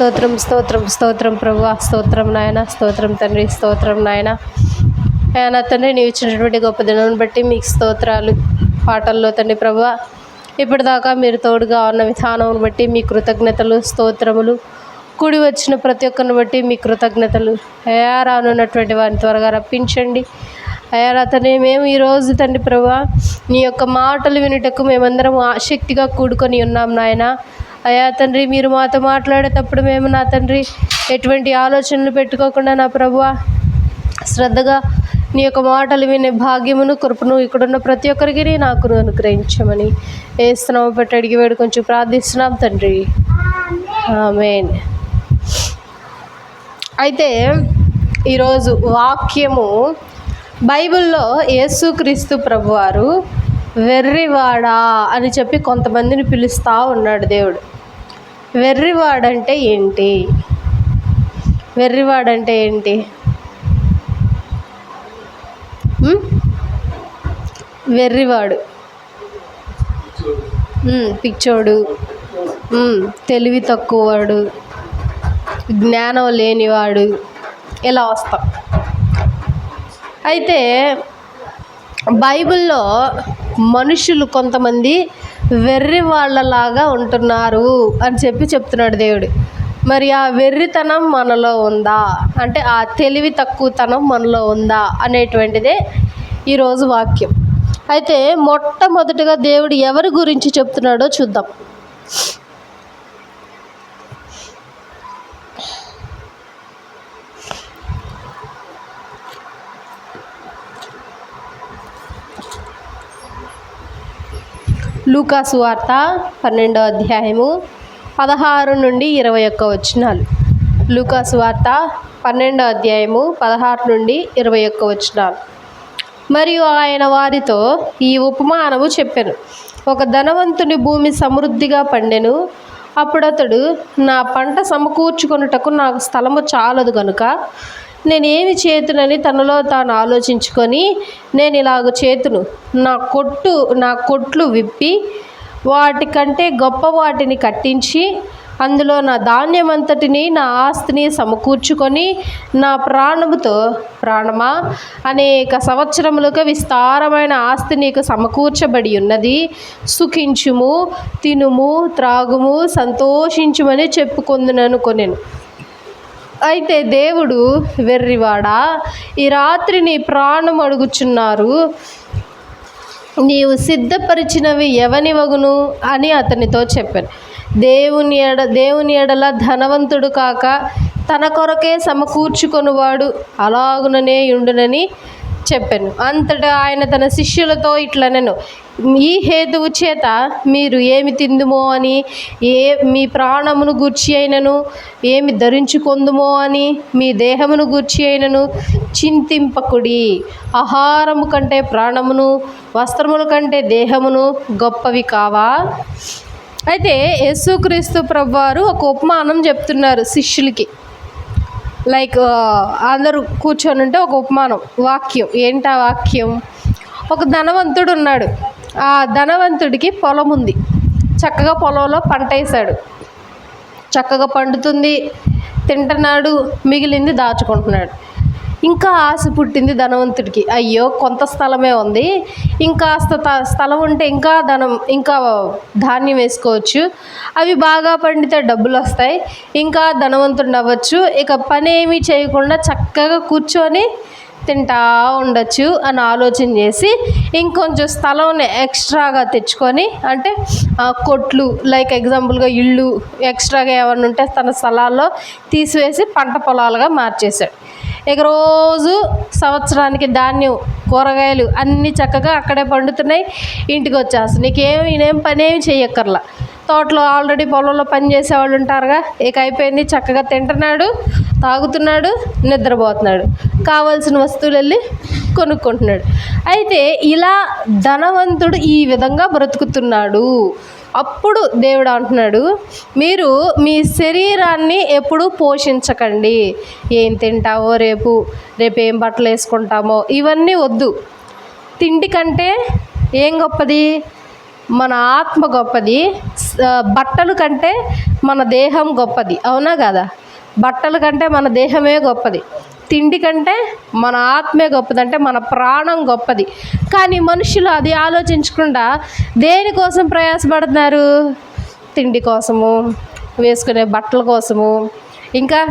స్తోత్రం స్తోత్రం స్తోత్రం ప్రభు స్తోత్రం నాయన స్తోత్రం తండ్రి స్తోత్రం నాయన. ఆయన తండ్రి నీవు ఇచ్చినటువంటి గొప్ప దినాన్ని బట్టి మీకు స్తోత్రాలు పాటల్లో తండ్రి ప్రభు. ఇప్పటిదాకా మీరు తోడుగా ఉన్న విధానం బట్టి మీ కృతజ్ఞతలు స్తోత్రములు కూడి వచ్చిన ప్రతి ఒక్కరిని బట్టి మీ కృతజ్ఞతలు. అయా రానున్నటువంటి వారిని త్వరగా రప్పించండి. అయా అతనే మేము ఈరోజు తండ్రి ప్రభా నీ యొక్క మాటలు వినుటకు మేమందరం ఆసక్తిగా కూడుకొని ఉన్నాం నాయన. అయా తండ్రి మీరు మాతో మాట్లాడేటప్పుడు మేము నా తండ్రి ఎటువంటి ఆలోచనలు పెట్టుకోకుండా నా ప్రభువా శ్రద్ధగా నీ యొక్క మాటలు వినే భాగ్యమును కృపను ఇక్కడున్న ప్రతి ఒక్కరికి నాకు అనుగ్రహించమని వేస్తున్నాము పెట్టి అడిగి వేడు కొంచెం ప్రార్థిస్తున్నాం తండ్రి. మెయిన్ అయితే ఈరోజు వాక్యము బైబిల్లో యేసుక్రీస్తు ప్రభువారు వెర్రివాడా అని చెప్పి కొంతమందిని పిలుస్తూ ఉన్నాడు దేవుడు. వెర్రివాడంటే ఏంటి? వెర్రివాడంటే ఏంటి? వెర్రివాడు. పిచ్చోడు. తెలివి తక్కువవాడు. జ్ఞానం లేనివాడు. ఇలా వస్తాం. అయితే బైబిల్లో మనుషులు కొంతమంది వెర్రి వాళ్ళలాగా ఉంటున్నారు అని చెప్పి చెప్తున్నాడు దేవుడు. మరి ఆ వెర్రితనం మనలో ఉందా? అంటే ఆ తెలివి తక్కువతనం మనలో ఉందా? అనేటువంటిదే ఈరోజు వాక్యం. అయితే మొట్టమొదటిగా దేవుడు ఎవరి గురించి చెప్తున్నాడో చూద్దాం. లూకాసు వార్త పన్నెండో అధ్యాయము పదహారు నుండి ఇరవై ఒక్క వచనాలు. లూకాసు వార్త పన్నెండో అధ్యాయము పదహారు నుండి ఇరవై ఒక్క వచనాలు. మరియు ఆయన వారితో ఈ ఉపమానము చెప్పాను. ఒక ధనవంతుని భూమి సమృద్ధిగా పండెను. అప్పుడతడు నా పంట సమకూర్చుకొనుటకు నాకు స్థలము చాలదు కనుక నేను ఏమి చేతునని తనలో తాను ఆలోచించుకొని నేను ఇలాగ చేతును నా కొట్టు నా కొట్లు విప్పి వాటికంటే గొప్ప వాటిని కట్టించి అందులో నా ధాన్యమంతటిని నా ఆస్తిని సమకూర్చుకొని నా ప్రాణముతో ప్రాణమా అనేక సంవత్సరములుగా విస్తారమైన ఆస్తి నీకు సమకూర్చబడి ఉన్నది. సుఖించుము తినుము త్రాగుము సంతోషించుమని చెప్పుకుందునను కొనెను అయితే దేవుడు వెర్రివాడా? ఈ రాత్రి నీ ప్రాణం అడుగుచున్నారు. నీవు సిద్ధపరిచినవి ఎవనివగును అని అతనితో చెప్పాను దేవుని ఎడ దేవుని ఎడల ధనవంతుడు కాక తన కొరకే సమకూర్చుకొనువాడు. అలాగుననే ఉండునని చెప్పాను. అంతటా ఆయన తన శిష్యులతో ఇట్లా నేను ఈ హేతువు చేత మీరు ఏమి తిందుమో అని ఏ మీ ప్రాణమును గూర్చి అయినను ఏమి ధరించుకొందుమో అని మీ దేహమును గూర్చి అయినను చింతింపకుడి. ఆహారము కంటే ప్రాణమును వస్త్రముల కంటే దేహమును గొప్పవి కావా? అయితే యేసుక్రీస్తు ప్రభువారు ఒక ఉపమానం చెప్తున్నారు శిష్యులకి. లైక్ uh, అందరూ కూర్చొని ఉంటే ఒక ఉపమానం వాక్యం. ఏంటి వాక్యం? ఒక ధనవంతుడు ఉన్నాడు. ఆ ధనవంతుడికి పొలం ఉంది. చక్కగా పొలంలో పంట వేశాడు. చక్కగా పండుతుంది తింటున్నాడు మిగిలింది దాచుకుంటున్నాడు. ఇంకా ఆశ పుట్టింది ధనవంతుడికి. అయ్యో కొంత స్థలమే ఉంది. ఇంకాస్త స్థలం ఉంటే ఇంకా ధనం ఇంకా ధాన్యం వేసుకోవచ్చు. అవి బాగా పండితే డబ్బులు వస్తాయి. ఇంకా ధనవంతుడు అవ్వచ్చు. ఇక పని ఏమీ చేయకుండా చక్కగా కూర్చొని తింటా ఉండొచ్చు అని ఆలోచన చేసి ఇంకొంచెం స్థలం ఎక్స్ట్రాగా తెచ్చుకొని అంటే కొట్లు లైక్ ఎగ్జాంపుల్గా ఇళ్ళు ఎక్స్ట్రాగా ఏమైనా ఉంటే తన స్థలాల్లో తీసివేసి పంట పొలాలుగా మార్చేశాడు. ఇక రోజు సంవత్సరానికి ధాన్యం కూరగాయలు అన్నీ చక్కగా అక్కడే పండుతున్నాయి. ఇంటికి వచ్చేస్తాయి నీకేం ఈయనేం పని ఏమి చెయ్యక్కర్లా. తోటలో ఆల్రెడీ పొలంలో పని చేసేవాళ్ళు ఉంటారుగా. ఇక అయిపోయింది చక్కగా తింటున్నాడు తాగుతున్నాడు నిద్రపోతున్నాడు. కావాల్సిన వస్తువులు వెళ్ళి కొనుక్కుంటున్నాడు. అయితే ఇలా ధనవంతుడు ఈ విధంగా బ్రతుకుతున్నాడు. అప్పుడు దేవుడు అంటున్నాడు మీరు మీ శరీరాన్ని ఎప్పుడు పోషించకండి. ఏం తింటావో రేపు రేపు ఏం బట్టలు వేసుకుంటామో ఇవన్నీ వద్దు. తిండి కంటే ఏం గొప్పది? మన ఆత్మ గొప్పది. బట్టలు కంటే మన దేహం గొప్పది. అవునా కదా? బట్టల కంటే మన దేహమే గొప్పది. తిండి కంటే మన ఆత్మే గొప్పది అంటే మన ప్రాణం గొప్పది. కానీ మనుషులు అది ఆలోచించకుండా దేనికోసం ప్రయాసపడుతున్నారు? తిండి కోసము వేసుకునే బట్టల కోసము ఇంకా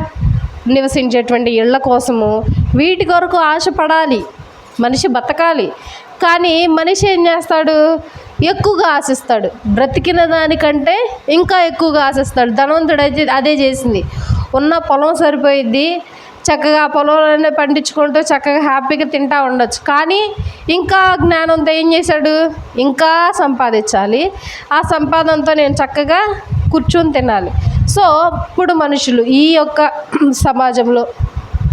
నివసించేటువంటి ఇళ్ళ కోసము. వీటి కొరకు ఆశపడాలి మనిషి బతకాలి. కానీ మనిషి ఏం చేస్తాడు? ఎక్కువగా ఆశిస్తాడు. బ్రతికిన దానికంటే ఇంకా ఎక్కువగా ఆశిస్తాడు. ధనవంతుడు అయితే అదే చేసింది. ఉన్న పొలం సరిపోయిద్ది చక్కగా పొలంలోనే పండించుకుంటూ చక్కగా హ్యాపీగా తింటా ఉండొచ్చు. కానీ ఇంకా జ్ఞానంతో ఏం చేశాడు? ఇంకా సంపాదించాలి. ఆ సంపాదనతో నేను చక్కగా కూర్చొని తినాలి. సో ఇప్పుడు మనుషులు ఈ యొక్క సమాజంలో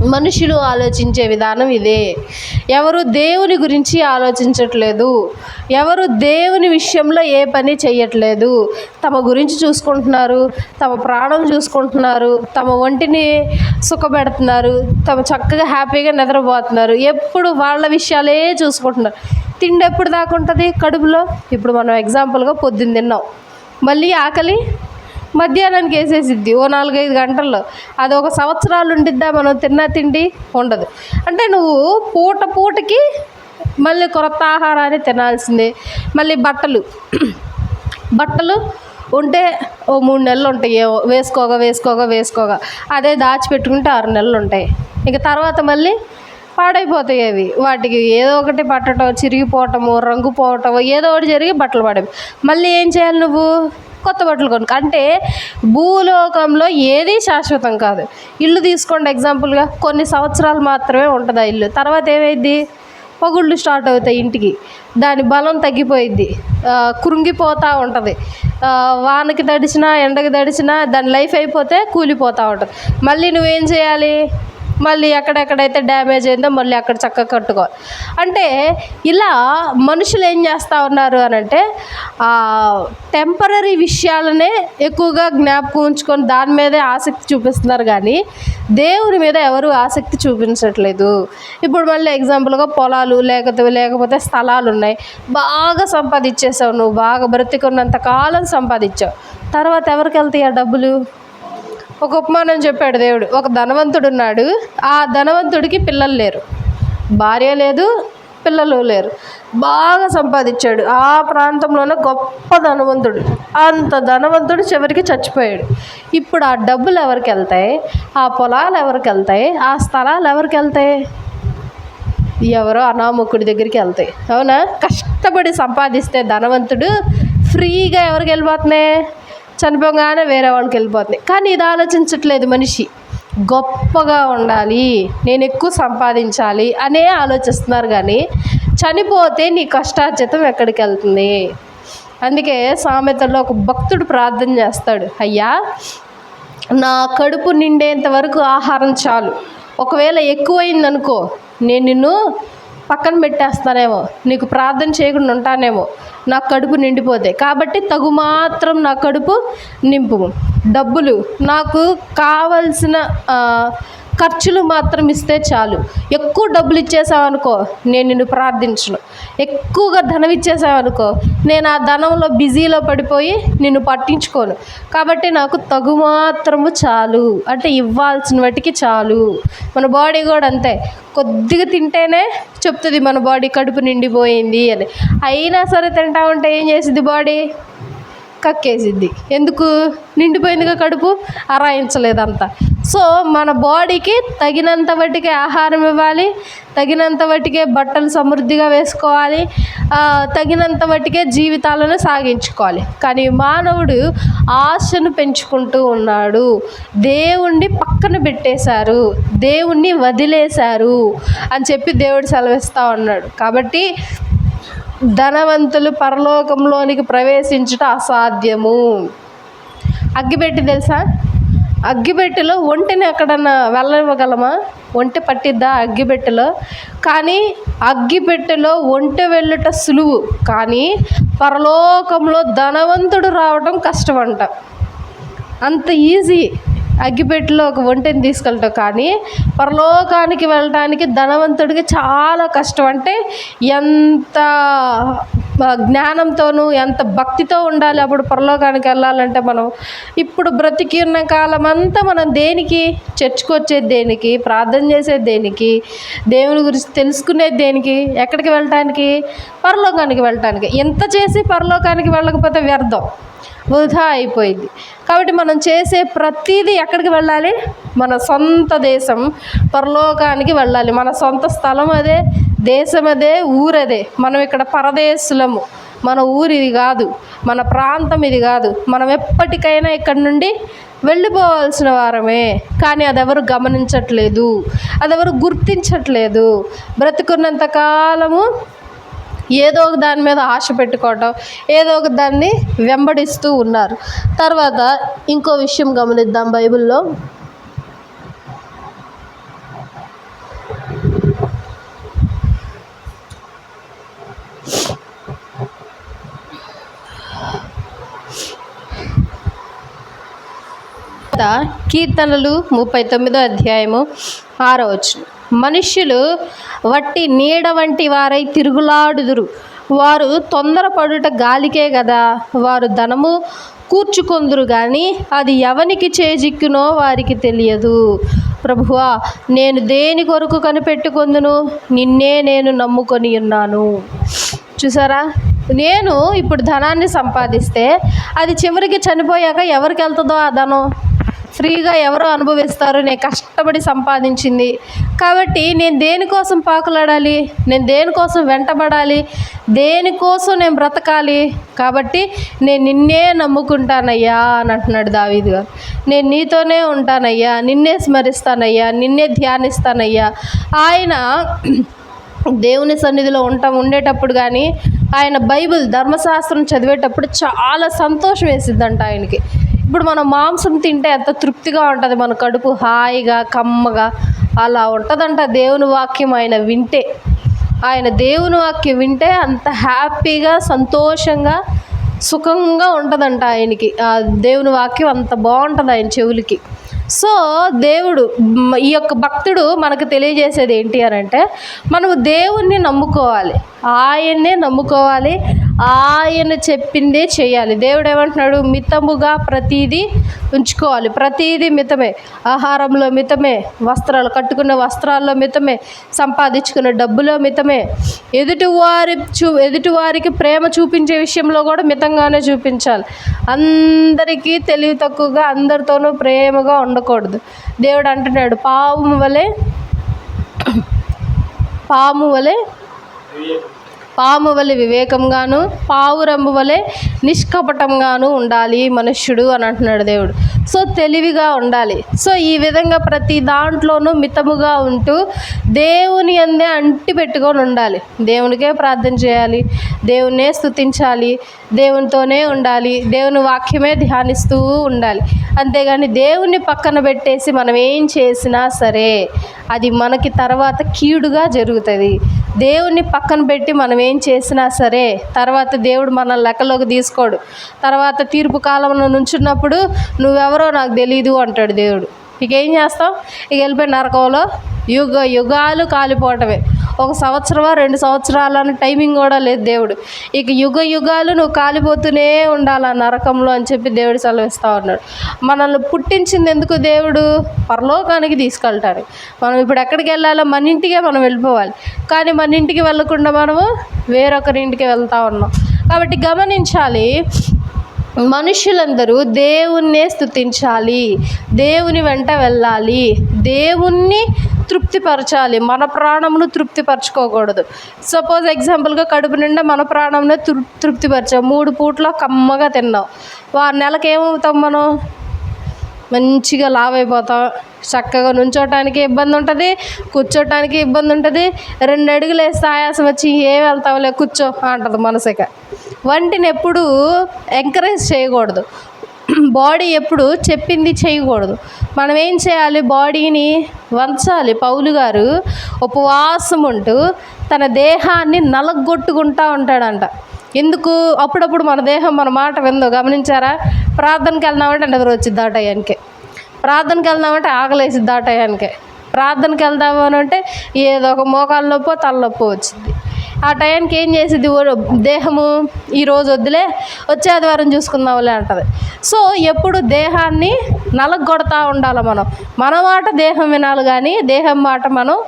మనుషులు ఆలోచించే విధానం ఇదే. ఎవరు దేవుని గురించి ఆలోచించట్లేదు ఎవరు దేవుని విషయంలో ఏ పని చేయట్లేదు తమ గురించి చూసుకుంటున్నారు తమ ప్రాణం చూసుకుంటున్నారు తమ ఒంటిని సుఖపెడుతున్నారు తమ చక్కగా హ్యాపీగా నిద్రపోతున్నారు ఎప్పుడు వాళ్ళ విషయాలే చూసుకుంటున్నారు. తిండి ఎప్పుడు దాకా ఉంటుంది కడుపులో? ఇప్పుడు మనం ఎగ్జాంపుల్గా పొద్దున్న తిన్నాం. మళ్ళీ ఆకలి? మధ్యాహ్నానికి వేసేసిద్ది ఓ నాలుగైదు గంటల్లో. అది ఒక సంవత్సరాలు ఉండిద్దా మనం తిన్నా తిండి? ఉండదు. అంటే నువ్వు పూట పూటకి మళ్ళీ కొత్త ఆహారాన్ని తినాల్సిందే. మళ్ళీ బట్టలు. బట్టలు ఉంటే ఓ మూడు నెలలు ఉంటాయి. వేసుకోగా వేసుకోగా వేసుకోగా. అదే దాచిపెట్టుకుంటే ఆరు నెలలు ఉంటాయి. ఇక తర్వాత మళ్ళీ పాడైపోతాయి అవి. వాటికి ఏదో ఒకటి పట్టడం చిరిగిపోవటము రంగు పోవటము ఏదో ఒకటి జరిగి బట్టలు పడేవి మళ్ళీ ఏం చేయాలి నువ్వు? కొత్త బట్టలు కొనుక్కో అంటే భూలోకంలో ఏది శాశ్వతం కాదు. ఇల్లు తీసుకోండి ఎగ్జాంపుల్గా కొన్ని సంవత్సరాలు మాత్రమే ఉంటుంది ఆ ఇల్లు. తర్వాత ఏమైద్ది? పగుళ్ళు స్టార్ట్ అవుతాయి ఇంటికి. దాని బలం తగ్గిపోయిద్ది. కృంగిపోతూ ఉంటుంది. వానకి తడిచినా ఎండకి తడిచినా దాని లైఫ్ అయిపోతే కూలిపోతూ ఉంటుంది. మళ్ళీ నువ్వేం చేయాలి? మళ్ళీ ఎక్కడెక్కడైతే డ్యామేజ్ అయిందో మళ్ళీ అక్కడ చక్కగా కట్టుకో. అంటే ఇలా మనుషులు ఏం చేస్తూ ఉన్నారు అని అంటే టెంపరీ విషయాలనే ఎక్కువగా జ్ఞాపకం ఉంచుకొని దాని మీదే ఆసక్తి చూపిస్తున్నారు కానీ దేవుని మీద ఎవరు ఆసక్తి చూపించట్లేదు. ఇప్పుడు మళ్ళీ ఎగ్జాంపుల్గా పొలాలు లేకపోతే లేకపోతే స్థలాలు ఉన్నాయి. బాగా సంపాదించేసావు నువ్వు బాగా బ్రతికున్నంత కాలం సంపాదించావు. తర్వాత ఎవరికి వెళ్తాయి ఆ డబ్బులు? ఒక ఉపమానం చెప్పాడు దేవుడు. ఒక ధనవంతుడు ఉన్నాడు. ఆ ధనవంతుడికి పిల్లలు లేరు. భార్య లేదు పిల్లలు లేరు. బాగా సంపాదించాడు. ఆ ప్రాంతంలోనే గొప్ప ధనవంతుడు. అంత ధనవంతుడు చివరికి చచ్చిపోయాడు. ఇప్పుడు ఆ డబ్బులు ఎవరికి వెళ్తాయి? ఆ పొలాలు ఎవరికి వెళ్తాయి? ఆ స్థలాలు ఎవరికి వెళ్తాయి? ఎవరో అనామకుడి దగ్గరికి వెళ్తాయి. అవునా? కష్టపడి సంపాదిస్తే ధనవంతుడు ఫ్రీగా ఎవరికి వెళ్ళిపోతున్నాయి? చనిపోగానే వేరే వాళ్ళకి వెళ్ళిపోతుంది. కానీ ఇది ఆలోచించట్లేదు మనిషి. గొప్పగా ఉండాలి నేను ఎక్కువ సంపాదించాలి అనే ఆలోచిస్తున్నారు కానీ చనిపోతే నీ కష్టార్జితం ఎక్కడికి వెళ్తుంది? అందుకే సామెతల్లో ఒక భక్తుడు ప్రార్థన చేస్తాడు అయ్యా నా కడుపు నిండేంత వరకు ఆహారం చాలు. ఒకవేళ ఎక్కువైందనుకో నేను నిన్ను పక్కన పెట్టేస్తానేమో. నీకు ప్రార్థన చేయకుండా ఉంటానేమో. నా కడుపు నిండిపోతే. కాబట్టి తగు మాత్రం నా కడుపు నింపు. డబ్బులు. నాకు కావలసిన ఖర్చులు మాత్రం ఇస్తే చాలు. ఎక్కువ డబ్బులు ఇచ్చేసావనుకో నేను నిన్ను ప్రార్థించను. ఎక్కువగా ధనం ఇచ్చేసావనుకో నేను ఆ ధనంలో బిజీలో పడిపోయి నిన్ను పట్టించుకోను. కాబట్టి నాకు తగు మాత్రము చాలు. అంటే ఇవ్వాల్సిన వాటికి చాలు. మన బాడీ కూడా అంతే. కొద్దిగా తింటేనే చెప్తుంది మన బాడీ కడుపు నిండిపోయింది అని. అయినా సరే తింటా ఉంటే ఏం చేసింది బాడీ? కక్కేసిద్ది ఎందుకు? నిండిపోయిందిగా కడుపు? అరాయించలేదంతా. సో మన బాడీకి తగినంత వాటికే ఆహారం ఇవ్వాలి తగినంత వాటికే బట్టలు సమృద్ధిగా వేసుకోవాలి తగినంత వాటికే జీవితాలను సాగించుకోవాలి. కానీ మానవుడు ఆశను పెంచుకుంటూ ఉన్నాడు. దేవుణ్ణి పక్కన పెట్టేశారు. దేవుణ్ణి వదిలేశారు అని చెప్పి దేవుడు సెలవిస్తూ ఉన్నాడు. కాబట్టి ధనవంతులు పరలోకంలోనికి ప్రవేశించుట అసాధ్యము. అగ్గిపెట్టి తెలుసా? అగ్గిపెట్టెలో ఒంటిని ఎక్కడన్నా వెళ్ళవగలమా ఒంటె పట్టిద్దా అగ్గిపెట్టెలో? కానీ అగ్గిపెట్టెలో ఒంటె వెళ్ళుట సులువు. కానీ పరలోకంలో ధనవంతుడు రావడం కష్టమంట. అంత ఈజీ. అగ్గిపెట్టెలో ఒక ఒంటెని తీసుకెళ్ళటం కానీ పరలోకానికి వెళ్ళటానికి ధనవంతుడికి చాలా కష్టం. అంటే ఎంత జ్ఞానంతోనూ ఎంత భక్తితో ఉండాలి అప్పుడు పరలోకానికి వెళ్ళాలంటే మనం. ఇప్పుడు బ్రతికి ఉన్న కాలం అంతా మనం దేనికి? చర్చకొచ్చేది దేనికి? ప్రార్థన చేసేది దేనికి? దేవుని గురించి తెలుసుకునేది దేనికి? ఎక్కడికి వెళ్ళటానికి? పరలోకానికి వెళ్ళటానికి. ఎంత చేసి పరలోకానికి వెళ్ళకపోతే వ్యర్థం? వృధా అయిపోయింది. కాబట్టి మనం చేసే ప్రతిదీ ఎక్కడికి వెళ్ళాలి? మన సొంత దేశం పరలోకానికి వెళ్ళాలి. మన సొంత స్థలం అదే దేశం అదే ఊరదే మనం ఇక్కడ పరదేశులము. మన ఊరు ఇది కాదు. మన ప్రాంతం ఇది కాదు. మనం ఎప్పటికైనా ఇక్కడ నుండి వెళ్ళిపోవాల్సిన వారమే. కానీ అదెవరు గమనించట్లేదు. అదెవరు గుర్తించట్లేదు. బ్రతుకున్నంత కాలము ఏదో ఒక దాని మీద ఆశ పెట్టుకోవటం ఏదో ఒక దాన్ని వెంబడిస్తూ ఉన్నారు. తర్వాత ఇంకో విషయం గమనిద్దాం బైబిల్లో. కీర్తనలు ముప్పై తొమ్మిదో అధ్యాయము ఆరో వచ్చు మనుష్యులు వట్టి నీడ వంటి వారై తిరుగులాడుదురు. వారు తొందరపడుట గాలికే కదా వారు ధనము కూర్చుకొందురు కానీ అది ఎవనికి చేజిక్కునో వారికి తెలియదు. ప్రభువా నేను దేని కొరకు కనిపెట్టుకొందును? నిన్నే నేను నమ్ముకొని ఉన్నాను. చూసారా? నేను ఇప్పుడు ధనాన్ని సంపాదిస్తే అది చివరికి చనిపోయాక ఎవరికి వెళ్తుందో ఆ ధనం? ఫ్రీగా ఎవరో అనుభవిస్తారు? నేను కష్టపడి సంపాదించింది కాబట్టి నేను దేనికోసం పాకులాడాలి? నేను దేనికోసం వెంటబడాలి? దేనికోసం నేను బ్రతకాలి? కాబట్టి నేను నిన్నే నమ్ముకుంటానయ్యా అని అంటున్నాడు దావీదు గారు. నేను నీతోనే ఉంటానయ్యా నిన్నే స్మరిస్తానయ్యా నిన్నే ధ్యానిస్తానయ్యా. ఆయన దేవుని సన్నిధిలో ఉంటాం ఉండేటప్పుడు కానీ ఆయన బైబిల్ ధర్మశాస్త్రం చదివేటప్పుడు చాలా సంతోషం వేసిద్దంట ఆయనకి. ఇప్పుడు మనం మాంసం తింటే ఎంత తృప్తిగా ఉంటుంది? మన కడుపు హాయిగా కమ్మగా అలా ఉంటుందంట దేవుని వాక్యం ఆయన వింటే. ఆయన దేవుని వాక్యం వింటే అంత హ్యాపీగా సంతోషంగా సుఖంగా ఉంటుందంట ఆయనకి. ఆ దేవుని వాక్యం అంత బాగుంటుంది ఆయన చెవులకి. సో దేవుడు ఈ యొక్క భక్తుడు మనకు తెలియజేసేది ఏంటి అని అంటే మనము దేవుణ్ణి నమ్ముకోవాలి. ఆయన్నే నమ్ముకోవాలి. ఆయన చెప్పిందే చేయాలి. దేవుడు ఏమంటున్నాడు మితముగా ప్రతీదీ ఉంచుకోవాలి. ప్రతీది మితమే. ఆహారంలో మితమే. వస్త్రాలు కట్టుకున్న వస్త్రాల్లో మితమే. సంపాదించుకున్న డబ్బులో మితమే. ఎదుటివారి చూ ఎదుటివారికి ప్రేమ చూపించే విషయంలో కూడా మితంగానే చూపించాలి. అందరికీ తెలివి తక్కువగా అందరితోనూ ప్రేమగా ఉండకూడదు. దేవుడు అంటున్నాడు పాము వలె పాము వలె పాము వలె వివేకంగాను పావురంబు వలె నిష్కపటంగాను ఉండాలి మనుష్యుడు అని అంటున్నాడు దేవుడు. సో తెలివిగా ఉండాలి. సో ఈ విధంగా ప్రతి దాంట్లోనూ మితముగా ఉంటూ దేవుని అందే అంటి పెట్టుకొని ఉండాలి. దేవునికే ప్రార్థన చేయాలి దేవునే స్తుతించాలి దేవునితోనే ఉండాలి దేవుని వాక్యమే ధ్యానిస్తూ ఉండాలి. అంతేగాని దేవుని పక్కన పెట్టేసి మనం ఏం చేసినా సరే అది మనకి తర్వాత కీడుగా జరుగుతుంది. దేవుణ్ణి పక్కన పెట్టి మనం ఏం చేసినా సరే తర్వాత దేవుడు మన లెక్కలోకి తీసుకోడు. తర్వాత తీర్పు కాలంలో నుంచున్నప్పుడు నువ్వెవరో నాకు తెలియదు అంటాడు దేవుడు. ఇక ఏం చేస్తాం? ఇక వెళ్ళిపోయి నరకంలో యుగ యుగాలు కాలిపోవటమే. ఒక సంవత్సరమా రెండు సంవత్సరాలు అని టైమింగ్ కూడా లేదు దేవుడు. ఇక యుగ యుగాలు నువ్వు కాలిపోతూనే ఉండాలి ఆ నరకంలో అని చెప్పి దేవుడు సెలవిస్తూ ఉన్నాడు. మనల్ని పుట్టించింది ఎందుకు దేవుడు? పరలోకానికి తీసుకెళ్తాడు. మనం ఇప్పుడు ఎక్కడికి వెళ్ళాలో మన ఇంటికే మనం వెళ్ళిపోవాలి. కానీ మన ఇంటికి వెళ్ళకుండా మనము వేరొకరి ఇంటికి వెళ్తూ ఉన్నాం. కాబట్టి గమనించాలి మనుషులందరూ దేవుణ్ణే స్తుతించాలి. దేవుని వెంట వెళ్ళాలి. దేవుణ్ణి తృప్తిపరచాలి. మన ప్రాణమును తృప్తిపరచుకోకూడదు. సపోజ్ ఎగ్జాంపుల్గా కడుపు నిండా మన ప్రాణంనే తృ తృప్తిపరచాం. మూడు పూట్ల కమ్మగా తిన్నాం. వారి నెలకి ఏమవుతాం మనం? మంచిగా లావు అయిపోతాం చక్కగా నుంచోటానికి ఇబ్బంది ఉంటుంది. కూర్చోటానికి ఇబ్బంది ఉంటుంది. రెండు అడుగులు వేస్తే ఆయాసం వచ్చి ఏం వెళ్తావులే? కూర్చో అంటది మనసుక వంటిని ఎప్పుడు ఎంకరేజ్ చేయకూడదు. బాడీ ఎప్పుడు చెప్పింది చేయకూడదు. మనం ఏం చేయాలి? బాడీని వంచాలి. పౌలు గారు ఉపవాసం ఉంటూ తన దేహాన్ని నలగొట్టుకుంటా ఉంటాడంట. ఎందుకు? అప్పుడప్పుడు మన దేహం మన మాట విందో? గమనించారా? ప్రార్థనకి వెళ్దామంటే నిద్ర వచ్చింది ఆ టయానికి. ప్రార్థనకి వెళ్దామంటే ఆకలేసి ఆ టయానికి. ప్రార్థనకి వెళ్దాము అని అంటే ఏదో ఒక మోకాళ్ళ నొప్పో తలనొప్పో వచ్చింది. ఆ టైంకి ఏం చేసేది ఓ- దేహము ఈరోజు వద్దులే వచ్చే ఆదివారం చూసుకుందాంలే అంటది. సో ఎప్పుడు దేహాన్ని నలగొడతా ఉండాలి మనం. మన మాట దేహం వినాలి కానీ దేహం మాట మనం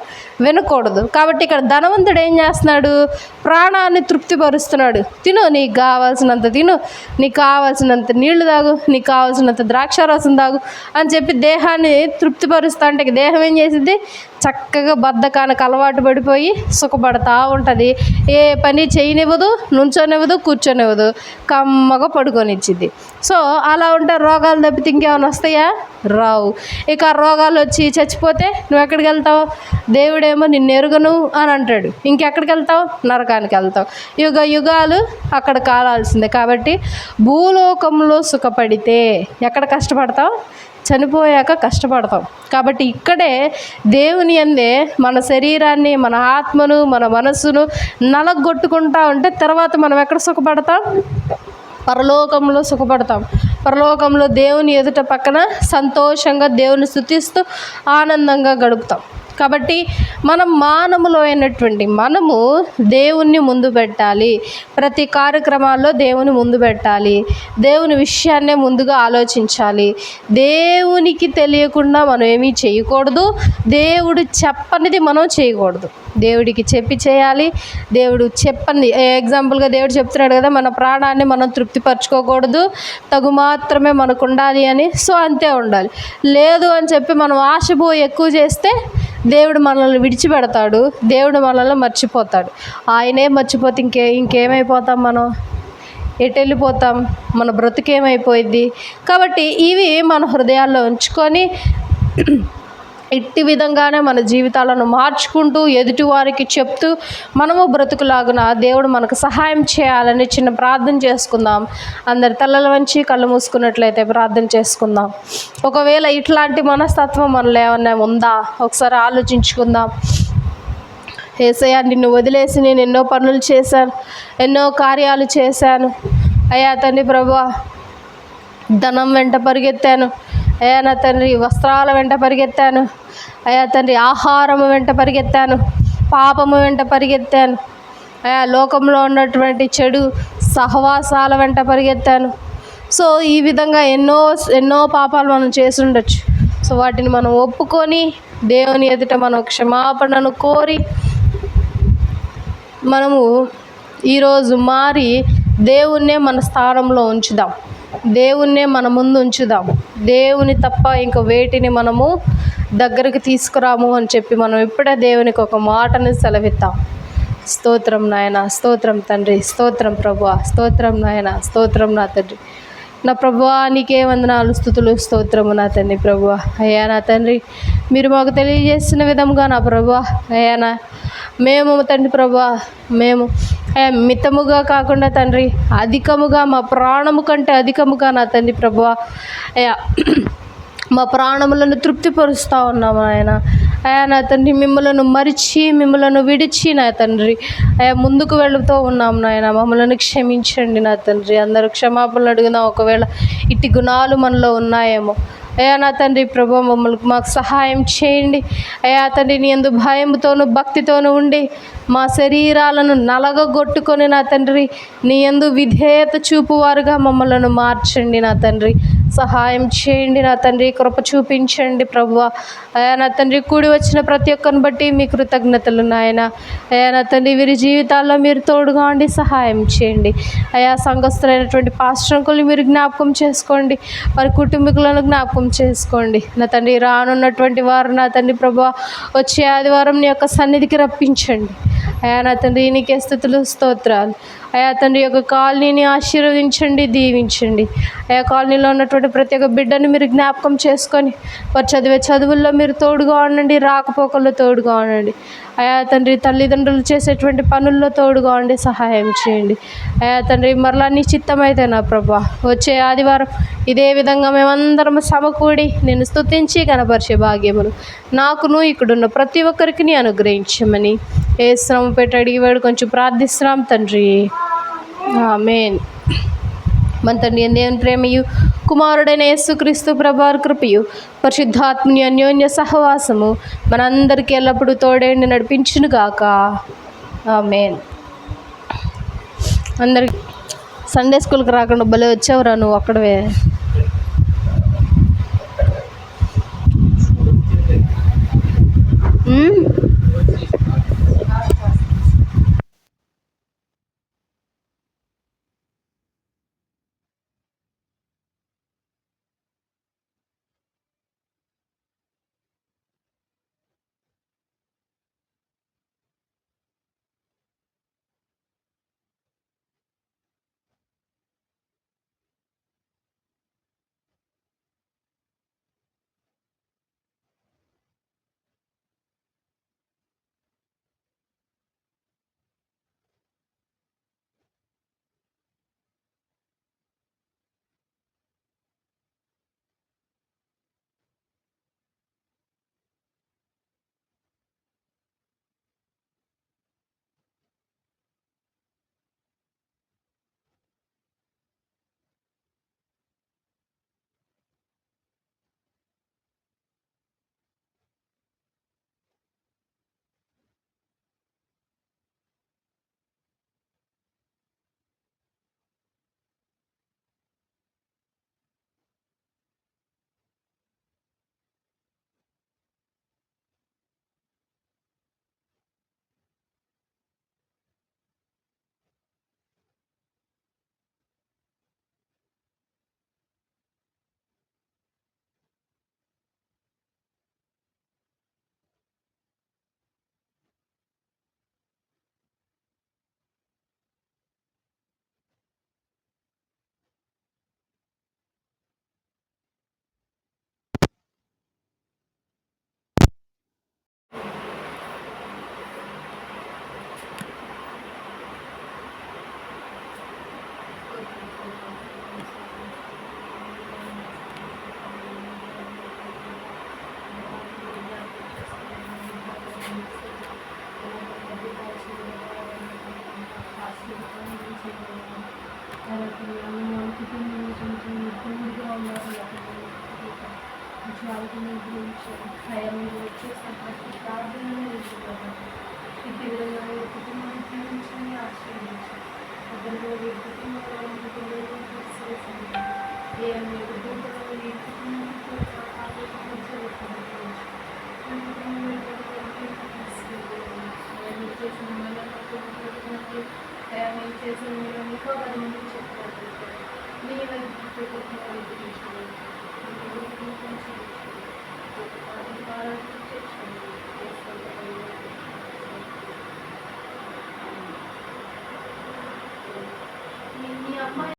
వినకూడదు. కాబట్టి ఇక్కడ ధనవంతుడు ఏం చేస్తున్నాడు? ప్రాణాన్ని తృప్తిపరుస్తున్నాడు. తిను నీకు కావాల్సినంత తిను నీకు కావాల్సినంత నీళ్ళు తాగు నీకు కావాల్సినంత ద్రాక్షారసం తాగు అని చెప్పి దేహాన్ని తృప్తిపరుస్తా అంటే దేహం ఏం చేసింది చక్కగా బద్ధకానికి అలవాటు పడిపోయి సుఖపడతా ఉంటుంది. ఏ పని చేయనివ్వదు నుంచోనివ్వదు కూర్చొనివ్వదు. కమ్మగా పడుకొనిచ్చింది. సో అలా ఉంటే రోగాలు తప్పితే ఇంకేమైనా వస్తాయా? రావు. ఇక రోగాలు వచ్చి చచ్చిపోతే నువ్వు ఎక్కడికి వెళ్తావు? దేవుడేమో నిన్ను ఎరుగను అని అంటాడు. ఇంకెక్కడికి వెళ్తావు? నరకానికి వెళ్తావు. యుగ యుగాలు అక్కడ కాలాల్సిందే. కాబట్టి భూలోకంలో సుఖపడితే ఎక్కడ కష్టపడతావు? చనిపోయాక కష్టపడతాం. కాబట్టి ఇక్కడే దేవుని అందే మన శరీరాన్ని మన ఆత్మను మన మనస్సును నలగొట్టుకుంటా ఉంటే తర్వాత మనం ఎక్కడ సుఖపడతాం? పరలోకంలో సుఖపడతాం. పరలోకంలో దేవుని ఎదుట పక్కన సంతోషంగా దేవుని స్థుతిస్తూ ఆనందంగా గడుపుతాం. కాబట్టి మనం మానవులో అయినటువంటి మనము దేవుణ్ణి ముందు పెట్టాలి. ప్రతి కార్యక్రమాల్లో దేవుని ముందు పెట్టాలి. దేవుని విషయాన్నే ముందుగా ఆలోచించాలి. దేవునికి తెలియకుండా మనం ఏమీ చేయకూడదు. దేవుడు చెప్పనిది మనం చేయకూడదు. దేవుడికి చెప్పి చేయాలి. దేవుడు చెప్పని ఎగ్జాంపుల్గా దేవుడు చెప్తున్నాడు కదా మన ప్రాణాన్ని మనం తృప్తిపరచుకోకూడదు. తగు మాత్రమే మనకు ఉండాలి అని. సో అంతే ఉండాలి. లేదు అని చెప్పి మనం ఆశపోయి ఎక్కువ చేస్తే దేవుడు మనల్ని విడిచిపెడతాడు దేవుడు మనల్ని మర్చిపోతాడు. ఆయనే మర్చిపోతే ఇంకే ఇంకేమైపోతాం మనం? ఎటు వెళ్ళిపోతాం మన బ్రతుకేమైపోయింది కాబట్టి ఇవి మన హృదయాల్లో ఉంచుకొని ఇట్టి విధంగానే మన జీవితాలను మార్చుకుంటూ ఎదుటివారికి చెప్తూ మనము బ్రతుకులాగున దేవుడు మనకు సహాయం చేయాలని చిన్న ప్రార్థన చేసుకుందాం. అందరి తలల వంచి కళ్ళు మూసుకున్నట్లయితే ప్రార్థన చేసుకుందాం. ఒకవేళ ఇట్లాంటి మనస్తత్వం మనలో ఏమన్నా ఉందా? ఒకసారి ఆలోచించుకుందాం. ఏసయ్యా నిన్ను వదిలేసి నేను ఎన్నో పనులు చేశాను ఎన్నో కార్యాలు చేశాను. అయ్యా తండ్రి ప్రభా ధనం వెంట పరిగెత్తాను. అయ్యా నా తండ్రి వస్త్రాల వెంట పరిగెత్తాను. అయ్యా తండ్రి ఆహారము వెంట పరిగెత్తాను. పాపము వెంట పరిగెత్తాను. అయా లోకంలో ఉన్నటువంటి చెడు సహవాసాల వెంట పరిగెత్తాను. సో ఈ విధంగా ఎన్నో ఎన్నో పాపాలు మనం చేసుండొచ్చు. సో వాటిని మనం ఒప్పుకొని దేవుని ఎదుట మనం క్షమాపణను కోరి మనము ఈరోజు మారి దేవుణ్ణే మన స్థానంలో ఉంచుదాం. దేవుణ్ణే మన ముందు ఉంచుదాం. దేవుని తప్ప ఇంక వేటిని మనము దగ్గరికి తీసుకురాము అని చెప్పి మనం ఇప్పుడే దేవునికి ఒక మాటని సెలవిద్దాం. స్తోత్రం నాయన స్తోత్రం తండ్రి స్తోత్రం ప్రభు స్తోత్రం నాయన స్తోత్రం నా తండ్రి. నా ప్రభువా నీకే వందనాలు స్థుతులు స్తోత్రము నా తండ్రి ప్రభువా. అయ్యా నా తండ్రి మీరు మాకు తెలియజేసిన విధంగా నా ప్రభువా. అయ్యా నా మేము తండ్రి ప్రభా మేము మితముగా కాకుండా తండ్రి అధికముగా మా ప్రాణము కంటే అధికముగా నా తండ్రి ప్రభువ. అయ్యా మా ప్రాణములను తృప్తిపరుస్తూ ఉన్నాము ఆయన. అయా నా తండ్రి మిమ్మలను మరిచి మిమ్మలను విడిచి నా తండ్రి. అయా ముందుకు వెళుతూ ఉన్నాం నాయన. మమ్మల్ని క్షమించండి నా తండ్రి. అందరూ క్షమాపణలు అడుగుదాం. ఒకవేళ ఇట్టి గుణాలు మనలో ఉన్నాయేమో. అయా నా తండ్రి ప్రభు మమ్మల్ని మాకు సహాయం చేయండి. అయా తండ్రి నీ ఎందు భయంతోను భక్తితోను ఉండి మా శరీరాలను నలగగొట్టుకొని నా తండ్రి నీ ఎందు విధేయత చూపువారుగా మమ్మలను మార్చండి నా తండ్రి. సహాయం చేయండి నా తండ్రి కృప చూపించండి ప్రభువ అయా నా తండ్రి కూడి వచ్చిన ప్రతి ఒక్కరిని బట్టి మీ కృతజ్ఞతలు నాయన. అయా నా తండ్రి వీరి జీవితాల్లో మీరు తోడుగా ఉండి సహాయం చేయండి. అయా సంఘస్థులైనటువంటి పాశ్రంకులు మీరు జ్ఞాపకం చేసుకోండి. వారి కుటుంబీకులను జ్ఞాపకం చేసుకోండి. నా తండ్రి రానున్నటువంటి వారు నా తండ్రి ప్రభు వచ్చే ఆదివారం నీ యొక్క సన్నిధికి రప్పించండి. అయా నా తండ్రి నీకే స్థుతులు స్తోత్రాలు. అయా తండ్రి యొక్క కాలనీని ఆశీర్వదించండి దీవించండి. అయా కాలనీలో ఉన్నటువంటి ప్రతి ఒక్క బిడ్డను మీరు జ్ఞాపకం చేసుకొని వారు చదివే చదువుల్లో మీరు తోడుగా ఉండండి రాకపోకల్లో తోడుగా ఉండండి. అయా తండ్రి తల్లిదండ్రులు చేసేటువంటి పనుల్లో తోడుగా ఉండి సహాయం చేయండి. అయా తండ్రి మరలా నిశ్చిత్తమైతే నా ప్రభా వచ్చే ఆదివారం ఇదే విధంగా మేమందరం సమకూడి నేను స్తుతించి కనపరిచే భాగ్యములు. నాకును ఇక్కడున్న ప్రతి ఒక్కరికి నీ అనుగ్రహించమని. ఏ శ్రమ పెట్టి అడిగివాడు కొంచెం ప్రార్థిస్తున్నాం తండ్రి. ఆమేన్. మన తండ్రి దేవుని ప్రేమయు. కుమారుడైన యేసుక్రీస్తు ప్రభార్ కృపయు. పరిశుద్ధాత్మని అన్యోన్య సహవాసము మనందరికీ ఎల్లప్పుడూ తోడేండి నడిపించునుగాక ఆమెన్. అందరికి సండే స్కూల్కి రాకుండా భలే వచ్చావురా నువ్వు అక్కడవే. Mm-hmm.